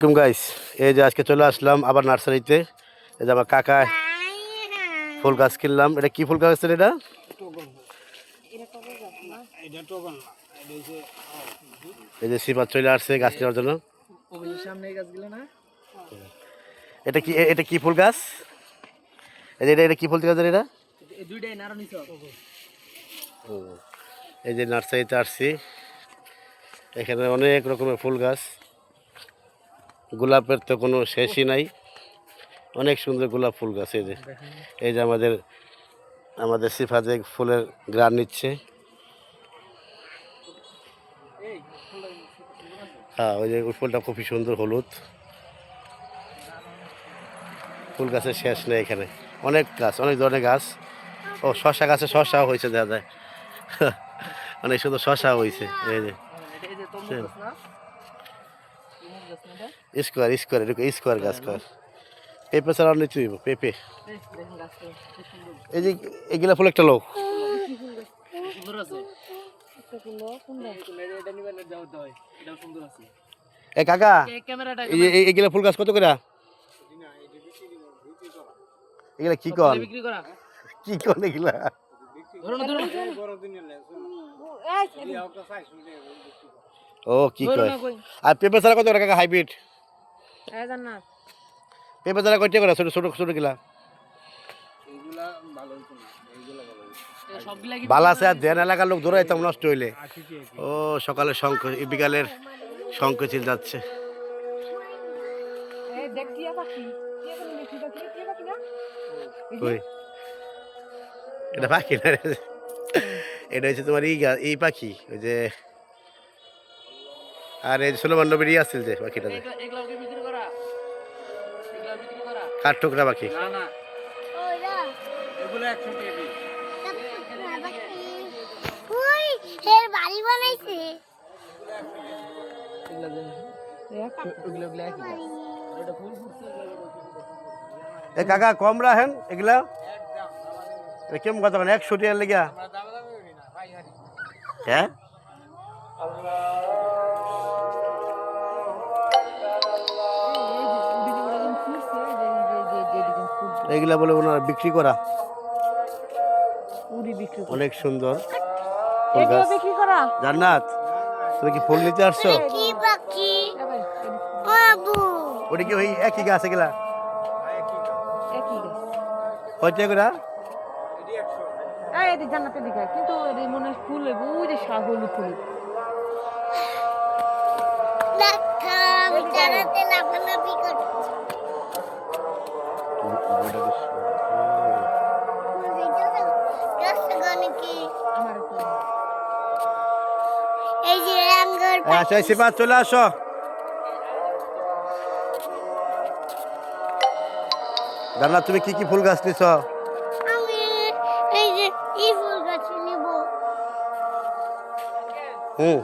আসসালাম গাইস এই যে আজকে চলে আসলাম আবার নার্সারিতে। এই যে আমার কাকা ফুল গাছ কিনলাম। এটা কি ফুল গাছ এটা? এই যে সিপাত চলে আসছে গাছ নেওয়ার জন্য। এটা কি এটা কি ফুল গাছ? এই যে এটা এটা কি ফুল গাছ এটা? এই যে নার্সারিতে আসছি। এখানে অনেক রকমের ফুল গাছ। গোলাপের তো কোনো শেষই নাই। অনেক সুন্দর গোলাপ ফুল গাছ এই যে। এই যে আমাদের আমাদের সিফাতে ফুলের গ্রান নিচ্ছে। হ্যাঁ ওই যে ফুলটা খুবই সুন্দর হলুদ। ফুল গাছের শেষ নেই এখানে। অনেক গাছ, অনেক ধরনের গাছ। ও, শশা গাছে শশাও হয়েছে, দেখা যায়। অনেক সুন্দর শশা হয়েছে, এই যে। স্কোয়ার স্কোয়ার এরকম স্কোয়ার গাছ কর। পেঁপে ছাড়া নিচু হইব পেঁপে। এই যে এগুলা ফুল একটা লোক। সুন্দর আছে? এটা এটা নিবেন যাও দাও এটাও সুন্দর আছে এ কাকা এই ক্যামেরাটা এই যে এই- এগুলা ফুল গাছ কত করে? এগুলা কি করা কি কন এগুলা? ধরো ধরো ও কি ধরো কয়? কই আর পেঁপে ছাড়া কত করে কাকা হাইব্রিড? এই পেঁপে ছাড়া কয়টা করে? ছোট ছোট ছোট গিলা বালা আছে আর দেন এলাকার লোক দৌড়াইতাম নষ্ট হইলে। ও সকালে শঙ্খ বিকালের শঙ্খ চিল যাচ্ছে এটা পাখি না এটা হচ্ছে তোমার এই গা- এই পাখি ওই যে আর এই সোলমান নবীর ই আসছিল যে পাখিটা যে। এগুলা এগুলা কি বিক্রি করা? এগুলা বিক্রি করা? কাঠ ঠোকরা পাখি না না। এগুলো 100 টাকা ওই এর বাড়ি বানাইছে। এগুলা দেন এগুলো এগুলো একই গাছ। এটা ফুল ফুটছে এ কাকা কম রাখেন এগুলা। এটা কেমন কথা কেন একশো টিয়ার লেগা হ্যাঁ? এগুলা বলে ওনারা বিক্রি করা। অনেক সুন্দর ফুল গাছ জান্নাত তুমি কি ফুল নিতে আসছো? কি ওটা ওই একই গাছ এগুলা? এটি জান্নাতের দিকে কিন্তু মনে হয় ফুল ওই যে শাহ হলুদ ফুল। দেখা লাফালাফি করছে। আচ্ছা সিপা চলে আসো। জান্নাত তুমি কি কি ফুল গাছ নিছ? আমি এই যে এই ফুল গাছ নিব। হুম।